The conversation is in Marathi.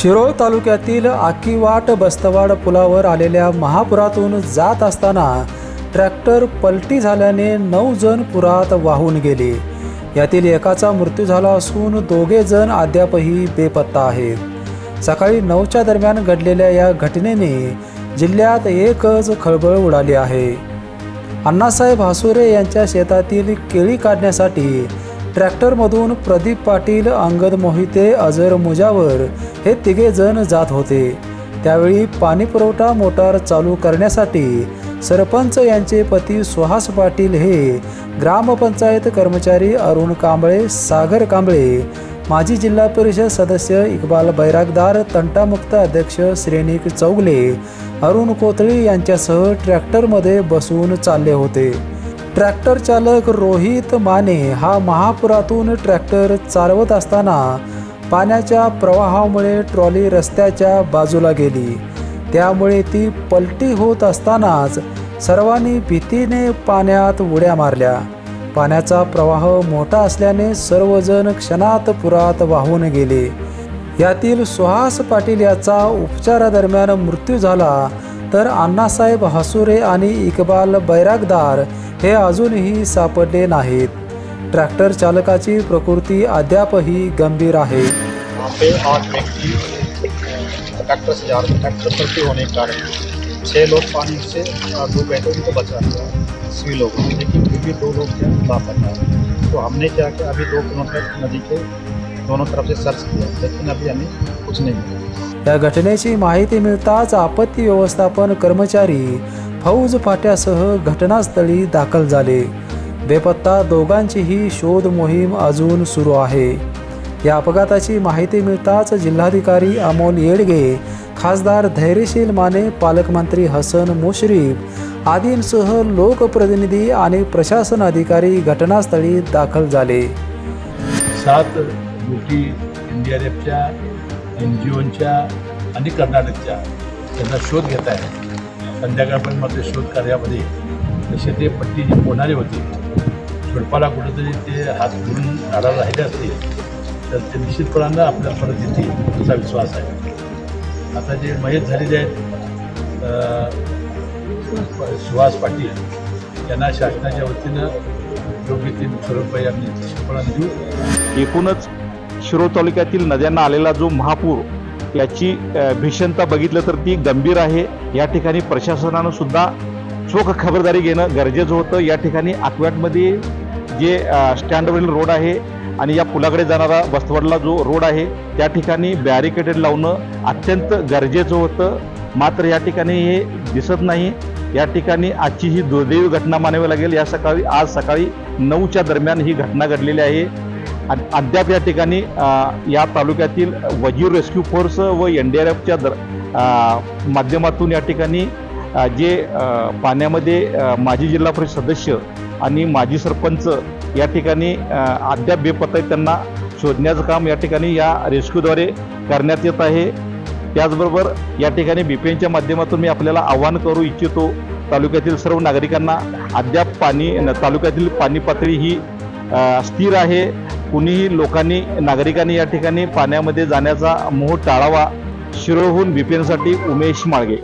शिरोळ तालुक्यातील आकीवाट बस्तवाड पुलावर आलेल्या महापुरातून जात असताना ट्रॅक्टर पलटी झाल्याने नऊ जण पुरात वाहून गेले. यातील एकाचा मृत्यू झाला असून दोघे जण अद्यापही बेपत्ता आहेत. सकाळी नऊच्या दरम्यान घडलेल्या या घटनेने जिल्ह्यात एकच खळबळ उडाली आहे. अण्णासाहेब हासुरे यांच्या शेतातील केळी काढण्यासाठी ट्रॅक्टरमधून प्रदीप पाटील अंगद मोहिते अजर मुजावर हे तिघे जण जात होते. त्यावेळी पाणीपुरवठा मोटार चालू करण्यासाठी सरपंच यांचे पती सुहास पाटील हे ग्रामपंचायत कर्मचारी अरुण कांबळे सागर कांबळे माजी जिल्हा परिषद सदस्य इक्बाल बैरागदार तंटामुक्त अध्यक्ष श्रेणिक चौगले अरुण कोथळी यांच्यासह ट्रॅक्टरमध्ये बसून चालले होते. ट्रॅक्टर चालक रोहित माने हा महापुरातून ट्रॅक्टर चालवत असताना पाण्याच्या प्रवाहामुळे ट्रॉली रस्त्याच्या बाजूला गेली. त्यामुळे ती पलटी होत असतानाच सर्वांनी भीतीने पाण्यात उड्या मारल्या. पाण्याचा प्रवाह मोठा असल्याने सर्वजण क्षणात पुरात वाहून गेले. यातील सुहास पाटील याचा उपचारादरम्यान मृत्यू झाला तर अण्णासाहेब हसुरे आणि इकबाल बैरागदार हे अजूनही सापडले नाहीत. ट्रॅक्टर चालकाची प्रकृती अद्यापही गंभीर आहे. वहाँ पे आठ व्यक्ति अ, ट्रैक्टर से जा रहे थे. ट्रैक्टर पलटी होने के कारण छः लोग पानी से अ, डूब गए थे उनको बचा लिया सभी लोगों ने। लेकिन फिर भी दो लोग क्या लापता हैं तो हमने क्या किया अभी दो किलोमीटर नदी के दोनों तरफ से सर्च किया लेकिन अभी हमें कुछ नहीं मिला। या घटनेची माहिती मिळताच आपत्ती व्यवस्थापन कर्मचारी फौज फाट्यासह घटनास्थळी दाखल झाले. बेपत्ता दोघांचीही शोध मोहीम अजून सुरू आहे. या अपघाताची माहिती मिळताच जिल्हाधिकारी अमोल येडगे खासदार धैर्यशील माने पालकमंत्री हसन मुश्रीफ आदींसह लोकप्रतिनिधी आणि प्रशासन अधिकारी घटनास्थळी दाखल झाले. सात बोटी एन डी आर एफच्या एन जी ओच्या आणि कर्नाटकच्या त्यांना शोध घेत आहे संध्याकाळपर्यंत मात्र शोध कार्यामध्ये तसे ते पट्टी जी पोहणारे होते झुडपाला कुठंतरी ते हात धरून झाडाला राहिले असतील तर ते निश्चितपणानं आपल्याला परत येतील असा विश्वास आहे. आता जे मयत झालेले आहेत सुहास पाटील यांना शासनाच्या वतीनं योग्य ते लक्ष रुपये आम्ही निश्चितपणानं देऊ. एकूणच शिरो तालुक्यातील नद्यांना आलेला जो महापूर याची भीषणता बघितलं तर ती गंभीर आहे. या ठिकाणी प्रशासनानं सुद्धा चोख खबरदारी घेणं गरजेचं होतं. या ठिकाणी आकव्याटमध्ये जे स्टँडवरील रोड आहे आणि या पुलाकडे जाणारा वस्तवडला जो रोड आहे त्या ठिकाणी बॅरिकेडेड लावणं अत्यंत गरजेचं होतं. मात्र या ठिकाणी हे दिसत नाही. या ठिकाणी आजची ही दुर्दैवी घटना मानावी लागेल. या सकाळी आज सकाळी नऊच्या दरम्यान ही घटना घडलेली आहे. अद्याप या ठिकाणी या तालुक्यातील वजीर रेस्क्यू फोर्स व एन डी आर एफच्या दर माध्यमातून या ठिकाणी जे पाण्यामध्ये माजी जिल्हा परिषद सदस्य आणि माजी सरपंच या ठिकाणी अद्याप बेपत्ता आहेत त्यांना शोधण्याचं काम या ठिकाणी या रेस्क्यूद्वारे करण्यात येत आहे. त्याचबरोबर या ठिकाणी बीपीएनच्या माध्यमातून मी आपल्याला आवाहन करू इच्छितो तालुक्यातील सर्व नागरिकांना अद्याप पाणी तालुक्यातील पाणी पातळी ही स्थिर आहे. कुणीही लोकांनी नागरिकांनी या ठिकाणी पाण्यामध्ये जाण्याचा मोह टाळावा. शिरोळहून बीपीएनसाठी उमेश माळगे.